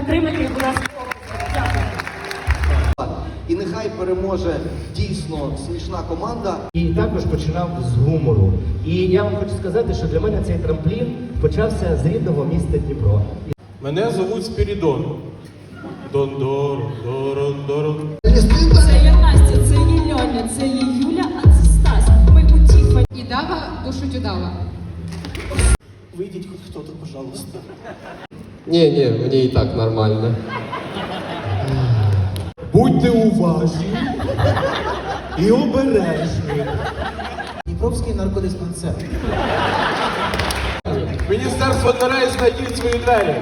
підтримайте у нас ласка. І нехай переможе дійсно смішна команда. І також починав з гумору. І я вам хочу сказати, що для мене цей трамплін почався з рідного міста Дніпро. Мене звуть Спірідон. Дон дорон дорон. Це я Настя, це є Льоня, це є Юля, а це Стас. Ми у І дава душить удала. Вийдіть хоч хто-то, пожалуйста. Ні, ні, мені і так нормально. Будьте уважні і обережні. Дніпровський наркодиспансер. Міністерство дверей знайдіть свої двері.